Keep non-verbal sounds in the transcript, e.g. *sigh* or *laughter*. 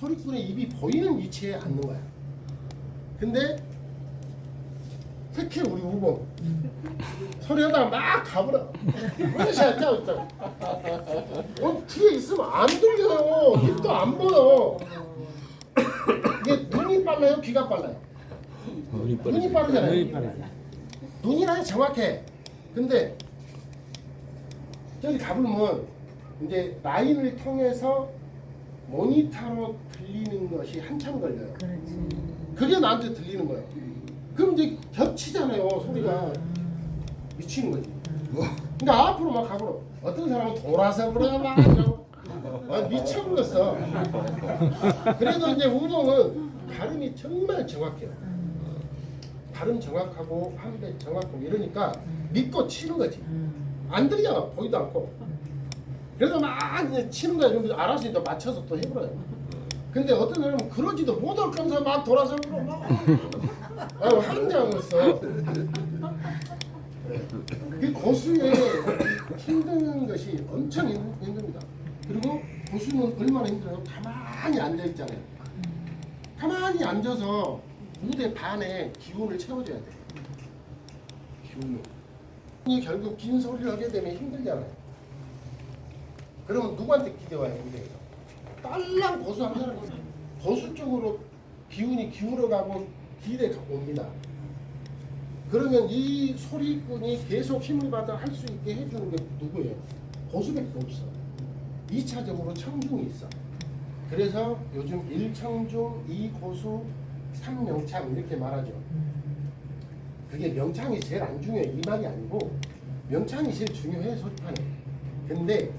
소리꾼의 입이 보이는 위치에 앉는 거야. 근데 특히 우리 우봉 *laughs* 소리하다가 막 가버려. 그것이 앉아 있다. 어, 뒤에 있으면 안 들려요. 입도 안 보여. 이게 눈이 빨라요, 귀가 빨라요. 눈이 눈이 빠르잖아요. 눈이 빠르지. 눈이랑 정확해. 근데 저기 가보면 이제 라인을 통해서 모니터로 들리는 것이 한참 걸려요. 그렇지. 그게 나한테 들리는 거예요. 그럼 이제 겹치잖아요, 소리가. 미치는 거지. 그러니까 앞으로 막 가보러. 어떤 사람은 돌아서 그래 막 하죠. 아, 미쳐버렸어. 그래도 이제 우동은 발음이 정말 정확해요. 발음 정확하고 한배 정확하고 이러니까 믿고 치는 거지. 음. 안 들려 보이도 않고. 그래서 막 이제 치는 거야. 그럼 알아서 이제 맞춰서 또 해버려요. 근데 어떤 사람은 그러지도 못할 거면서 막 돌아서 그러 막. 아유 환장했어. 그 고수의 힘든 것이 엄청 힘- 힘듭니다. 그리고 고수는 얼마나 힘들어요? 가만히 앉아 있잖아요. 가만히 앉아서 무대 반에 기운을 채워줘야 돼. 기운을. 이 결국 긴 소리를 하게 되면 힘들잖아요. 그러면 누구한테 기대와요 무대에서? 딸랑 고수 한 사람 고수 쪽으로 기운이 기울어가고 기대 옵니다. 그러면 이 소리꾼이 계속 힘을 받아 할 수 있게 해주는 게 누구예요? 고수밖에 없어. 2차적으로 청중이 있어. 그래서 요즘 1청중, 2고수, 3명창 이렇게 말하죠. 그게 명창이 제일 안 중요해 이 말이 아니고 명창이 제일 중요해 소리판에. 근데